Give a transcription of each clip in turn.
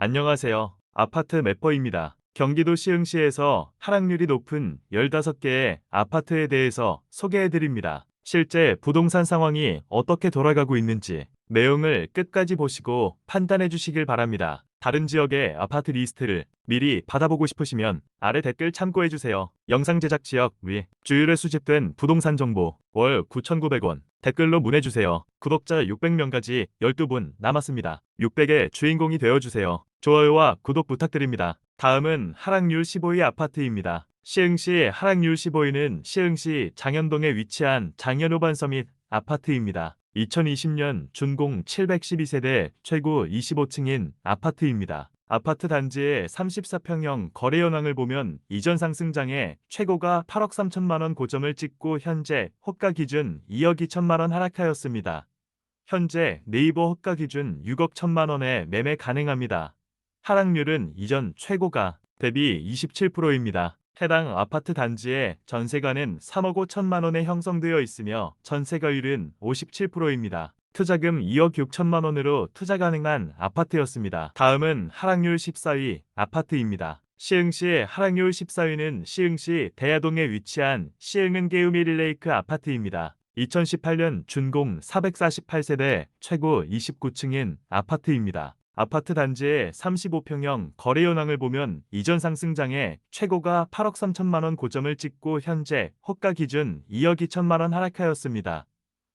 안녕하세요. 아파트 맵버입니다. 경기도 시흥시에서 하락률이 높은 15개의 아파트에 대해서 소개해드립니다. 실제 부동산 상황이 어떻게 돌아가고 있는지 내용을 끝까지 보시고 판단해 주시길 바랍니다. 다른 지역의 아파트 리스트를 미리 받아보고 싶으시면 아래 댓글 참고해 주세요. 영상 제작 지역 위 주율에 수집된 부동산 정보 월 9,900원 댓글로 문해 주세요. 구독자 600명까지 12분 남았습니다. 600의 주인공이 되어 주세요. 좋아요와 구독 부탁드립니다. 다음은 하락률 15위 아파트입니다. 시흥시 하락률 15위는 시흥시 장현동에 위치한 장현우반 서밋 아파트입니다. 2020년 준공 712세대 최고 25층인 아파트입니다. 아파트 단지의 34평형 거래 현황을 보면 이전 상승장에 최고가 8억 3천만 원 고점을 찍고 현재 호가 기준 2억 2천만 원 하락하였습니다. 현재 네이버 호가 기준 6억 1천만 원에 매매 가능합니다. 하락률은 이전 최고가 대비 27%입니다. 해당 아파트 단지의 전세가는 3억 5천만 원에 형성되어 있으며 전세가율은 57%입니다. 투자금 2억 6천만 원으로 투자 가능한 아파트였습니다. 다음은 하락률 14위 아파트입니다. 시흥시 하락률 14위는 시흥시 대야동에 위치한 시흥은 게우미 릴레이크 아파트입니다. 2018년 준공 448세대 최고 29층인 아파트입니다. 아파트 단지의 35평형 거래 현황을 보면 이전 상승장에 최고가 8억 3천만 원 고점을 찍고 현재 호가 기준 2억 2천만 원 하락하였습니다.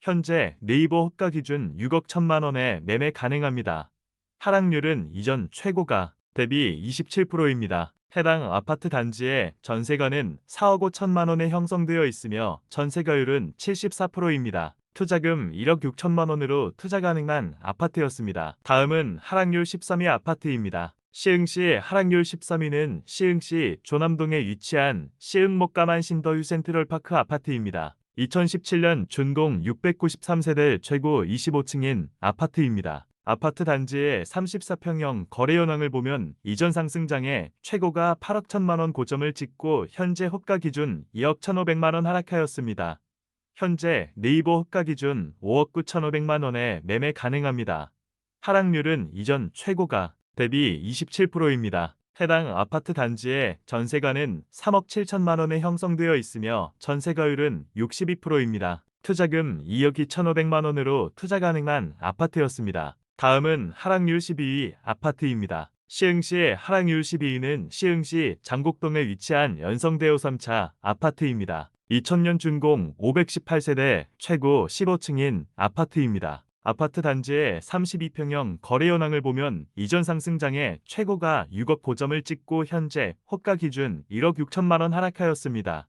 현재 네이버 호가 기준 6억 1천만 원에 매매 가능합니다. 하락률은 이전 최고가 대비 27%입니다. 해당 아파트 단지의 전세가는 4억 5천만 원에 형성되어 있으며 전세가율은 74%입니다. 투자금 1억 6천만 원으로 투자 가능한 아파트였습니다. 다음은 하락률 13위 아파트입니다. 시흥시 하락률 13위는 시흥시 조남동에 위치한 시흥목가만 신더휴 센트럴파크 아파트입니다. 2017년 준공 693세대 최고 25층인 아파트입니다. 아파트 단지의 34평형 거래 현황을 보면 이전 상승장에 최고가 8억 1천만 원 고점을 찍고 현재 호가 기준 2억 1,500만 원 하락하였습니다. 현재 네이버 호가 기준 5억 9,500만 원에 매매 가능합니다. 하락률은 이전 최고가 대비 27%입니다. 해당 아파트 단지의 전세가는 3억 7천만 원에 형성되어 있으며 전세가율은 62%입니다. 투자금 2억 2,500만 원으로 투자 가능한 아파트였습니다. 다음은 하락률 12위 아파트입니다. 시흥시 하락률 12위는 시흥시 장곡동에 위치한 연성대호 3차 아파트입니다. 2000년 준공 518세대 최고 15층인 아파트입니다. 아파트 단지의 32평형 거래 현황을 보면 이전 상승장에 최고가 6억 고점을 찍고 현재 호가 기준 1억 6천만 원 하락하였습니다.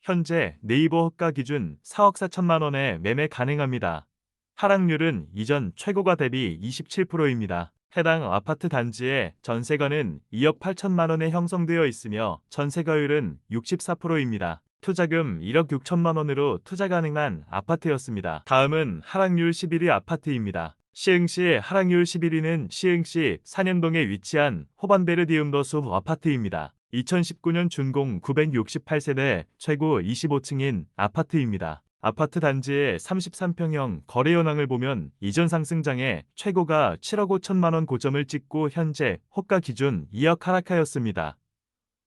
현재 네이버 호가 기준 4억 4천만 원에 매매 가능합니다. 하락률은 이전 최고가 대비 27%입니다. 해당 아파트 단지의 전세가는 2억 8천만 원에 형성되어 있으며 전세가율은 64%입니다. 투자금 1억 6천만 원으로 투자 가능한 아파트였습니다. 다음은 하락률 11위 아파트입니다. 시흥시 하락률 11위는 시흥시 산현동에 위치한 호반베르디움더숲 아파트입니다. 2019년 준공 968세대 최고 25층인 아파트입니다. 아파트 단지의 33평형 거래 현황을 보면 이전 상승장에 최고가 7억 5천만 원 고점을 찍고 현재 호가 기준 2억 하락하였습니다.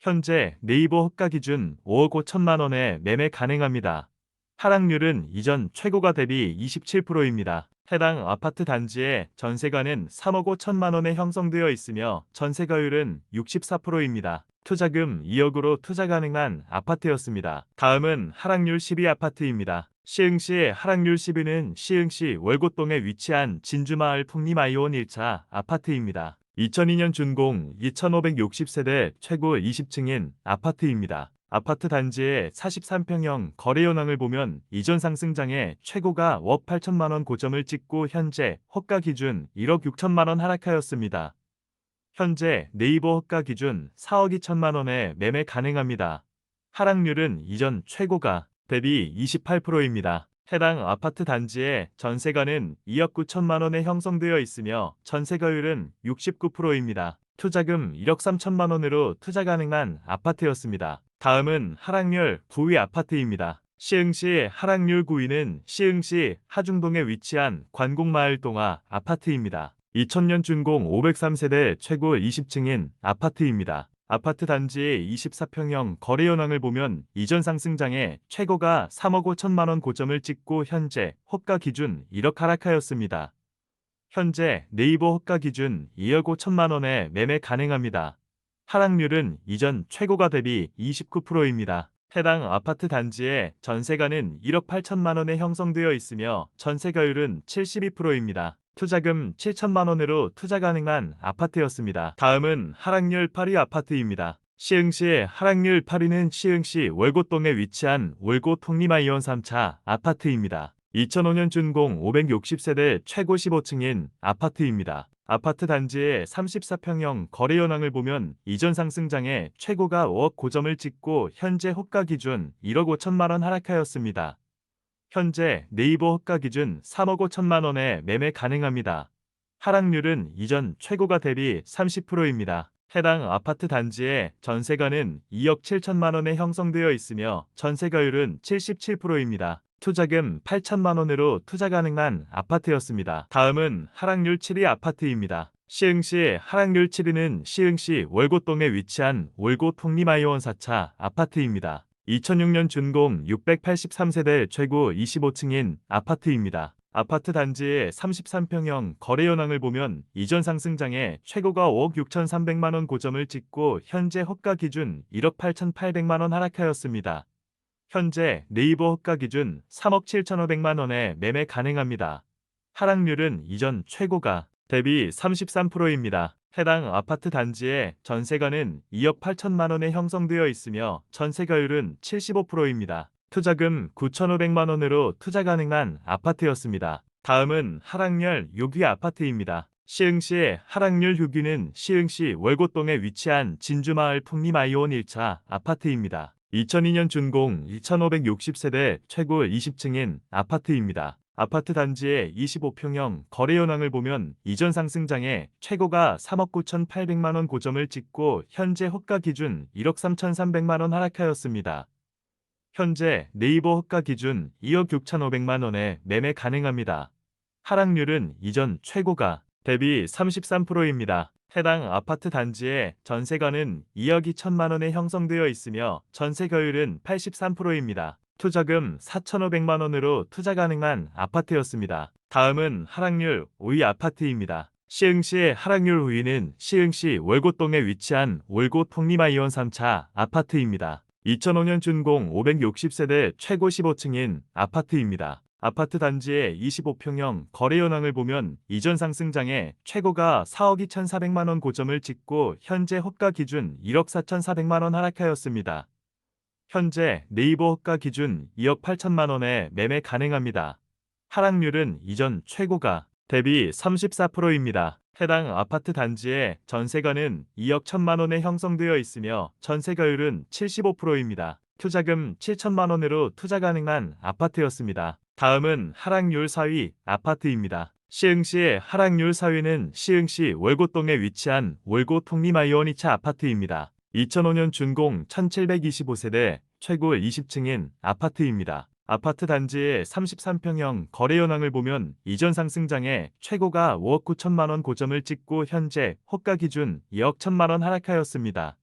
현재 네이버 호가 기준 5억 5천만 원에 매매 가능합니다. 하락률은 이전 최고가 대비 27%입니다. 해당 아파트 단지의 전세가는 3억 5천만 원에 형성되어 있으며 전세가율은 64%입니다. 투자금 2억으로 투자 가능한 아파트였습니다. 다음은 하락률 10위 아파트입니다. 시흥시 하락률 10위는 시흥시 월곶동에 위치한 진주마을 풍림아이온 1차 아파트입니다. 2002년 준공 2560세대 최고 20층인 아파트입니다. 아파트 단지의 43평형 거래 현황을 보면 이전 상승장에 최고가 억 8천만 원 고점을 찍고 현재 호가 기준 1억 6천만 원 하락하였습니다. 현재 네이버 호가 기준 4억 2천만 원에 매매 가능합니다. 하락률은 이전 최고가 대비 28%입니다. 해당 아파트 단지의 전세가는 2억 9천만 원에 형성되어 있으며 전세가율은 69%입니다. 투자금 1억 3천만 원으로 투자 가능한 아파트였습니다. 다음은 하락률 9위 아파트입니다. 시흥시 하락률 9위는 시흥시 하중동에 위치한 관곡마을 동화 아파트입니다. 2000년 준공 503세대 최고 20층인 아파트입니다. 아파트 단지의 24평형 거래 현황을 보면 이전 상승장에 최고가 3억 5천만 원 고점을 찍고 현재 호가 기준 1억 하락하였습니다. 현재 네이버 호가 기준 2억 5천만 원에 매매 가능합니다. 하락률은 이전 최고가 대비 29%입니다. 해당 아파트 단지의 전세가는 1억 8천만 원에 형성되어 있으며 전세가율은 72%입니다. 투자금 7천만 원으로 투자 가능한 아파트였습니다. 다음은 하락률 8위 아파트입니다. 시흥시 하락률 8위는 시흥시 월곶동에 위치한 월곶 통리마이온 3차 아파트입니다. 2005년 준공 560세대 최고 15층인 아파트입니다. 아파트 단지의 34평형 거래 현황을 보면 이전 상승장에 최고가 5억 고점을 찍고 현재 호가 기준 1억 5천만 원 하락하였습니다. 현재 네이버 호가 기준 3억 5천만 원에 매매 가능합니다. 하락률은 이전 최고가 대비 30%입니다. 해당 아파트 단지의 전세가는 2억 7천만 원에 형성되어 있으며 전세가율은 77%입니다. 투자금 8천만 원으로 투자 가능한 아파트였습니다. 다음은 하락률 7위 아파트입니다. 시흥시 하락률 7위는 시흥시 월곶동에 위치한 월곶 통리마이온 4차 아파트입니다. 2006년 준공 683세대 최고 25층인 아파트입니다. 아파트 단지의 33평형 거래 현황을 보면 이전 상승장에 최고가 5억 6천3백만 원 고점을 찍고 현재 호가 기준 1억 8천8백만 원 하락하였습니다. 현재 네이버 호가 기준 3억 7천5백만 원에 매매 가능합니다. 하락률은 이전 최고가 대비 33%입니다. 해당 아파트 단지의 전세가는 2억 8천만 원에 형성되어 있으며 전세가율은 75%입니다. 투자금 9,500만 원으로 투자 가능한 아파트였습니다. 다음은 하락률 6위 아파트입니다. 시흥시 하락률 6위는 시흥시 월곶동에 위치한 진주마을 풍림아이온 1차 아파트입니다. 2002년 준공 2,560세대 최고 20층인 아파트입니다. 아파트 단지의 25평형 거래 현황을 보면 이전 상승장에 최고가 3억 9천8백만 원 고점을 찍고 현재 호가 기준 1억 3천3백만 원 하락하였습니다. 현재 네이버 호가 기준 2억 6천5백만 원에 매매 가능합니다. 하락률은 이전 최고가 대비 33%입니다. 해당 아파트 단지의 전세가는 2억 2천만 원에 형성되어 있으며 전세가율은 83%입니다. 투자금 4,500만 원으로 투자 가능한 아파트였습니다. 다음은 하락률 5위 아파트입니다. 시흥시 하락률 5위는 시흥시 월곶동에 위치한 월곶 통리마이온 3차 아파트입니다. 2005년 준공 560세대 최고 15층인 아파트입니다. 아파트 단지의 25평형 거래 현황을 보면 이전 상승장에 최고가 4억 2천4백만 원 고점을 찍고 현재 호가 기준 1억 4천4백만 원 하락하였습니다. 현재 네이버 호가 기준 2억 8천만 원에 매매 가능합니다. 하락률은 이전 최고가 대비 34%입니다. 해당 아파트 단지의 전세가는 2억 1천만 원에 형성되어 있으며 전세가율은 75%입니다. 투자금 7천만 원으로 투자 가능한 아파트였습니다. 다음은 하락률 4위 아파트입니다. 시흥시 하락률 4위는 시흥시 월곶동에 위치한 월곶 통리마이온 2차 아파트입니다. 2005년 준공 1725세대 최고 20층인 아파트입니다. 아파트 단지의 33평형 거래 현황을 보면 이전 상승장에 최고가 5억 9천만 원 고점을 찍고 현재 호가 기준 2억 1천만 원 하락하였습니다.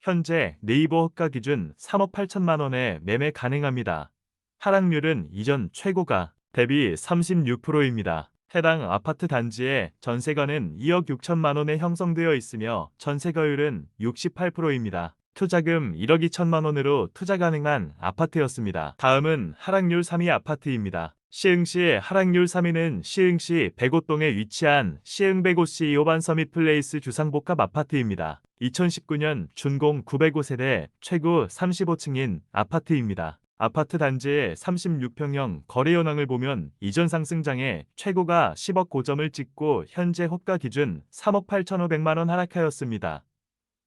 현재 네이버 호가 기준 3억 8천만 원에 매매 가능합니다. 하락률은 이전 최고가 대비 36%입니다. 해당 아파트 단지의 전세가는 2억 6천만 원에 형성되어 있으며 전세가율은 68%입니다. 투자금 1억 2천만 원으로 투자 가능한 아파트였습니다. 다음은 하락률 3위 아파트입니다. 시흥시 하락률 3위는 시흥시 백오동에 위치한 시흥 백오시 2호반 서밋 플레이스 주상복합 아파트입니다. 2019년 준공 905세대 최고 35층인 아파트입니다. 아파트 단지의 36평형 거래 현황을 보면 이전 상승장에 최고가 10억 고점을 찍고 현재 호가 기준 3억 8천5백만 원 하락하였습니다.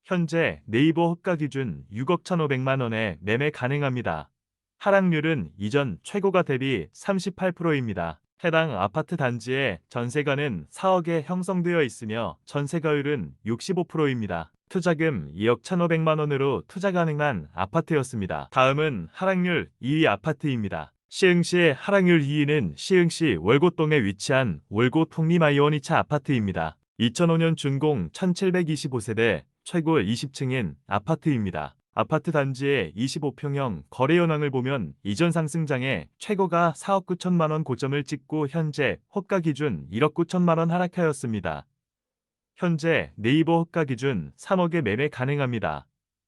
현재 네이버 호가 기준 6억 1,500만 원에 매매 가능합니다. 하락률은 이전 최고가 대비 38%입니다. 해당 아파트 단지의 전세가는 4억에 형성되어 있으며 전세가율은 65%입니다. 투자금 2억 1,500만 원으로 투자 가능한 아파트였습니다. 다음은 하락률 2위 아파트입니다. 시흥시 하락률 2위는 시흥시 월곶동에 위치한 월곶 통리마이원 2차 아파트입니다. 2005년 준공 1725세대 최고 20층인 아파트입니다. 아파트 단지의 25평형 거래 현황을 보면 이전 상승장에 최고가 4억 9천만 원 고점을 찍고 현재 호가 기준 1억 9천만 원 하락하였습니다. 현재 네이버 호가 기준 3억에 매매 가능합니다.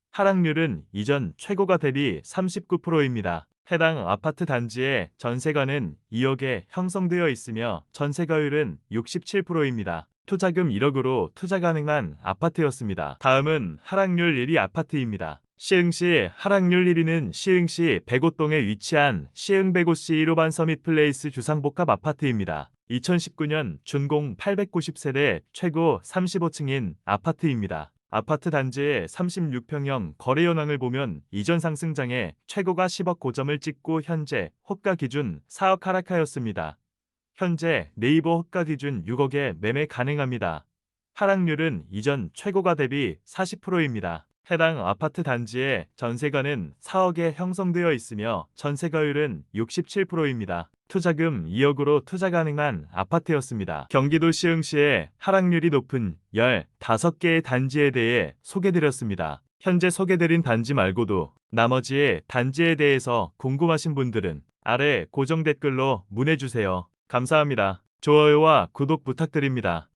하락률은 이전 최고가 대비 39%입니다. 해당 아파트 단지의 전세가는 2억에 형성되어 있으며 전세가율은 67%입니다. 투자금 1억으로 투자 가능한 아파트였습니다. 다음은 하락률 1위 아파트입니다. 시흥시 하락률 1위는 시흥시 백오동에 위치한 시흥 백오시 1호반 서밋 플레이스 주상복합 아파트입니다. 2019년 준공 890세대 최고 35층인 아파트입니다. 아파트 단지의 36평형 거래 현황을 보면 이전 상승장에 최고가 10억 고점을 찍고 현재 호가 기준 4억 하락하였습니다. 현재 네이버 호가 기준 6억에 매매 가능합니다. 하락률은 이전 최고가 대비 40%입니다. 해당 아파트 단지의 전세가는 4억에 형성되어 있으며 전세가율은 67%입니다. 투자금 2억으로 투자 가능한 아파트였습니다. 경기도 시흥시의 하락률이 높은 15개의 단지에 대해 소개드렸습니다. 현재 소개드린 단지 말고도 나머지의 단지에 대해서 궁금하신 분들은 아래 고정 댓글로 문의주세요. 감사합니다. 좋아요와 구독 부탁드립니다.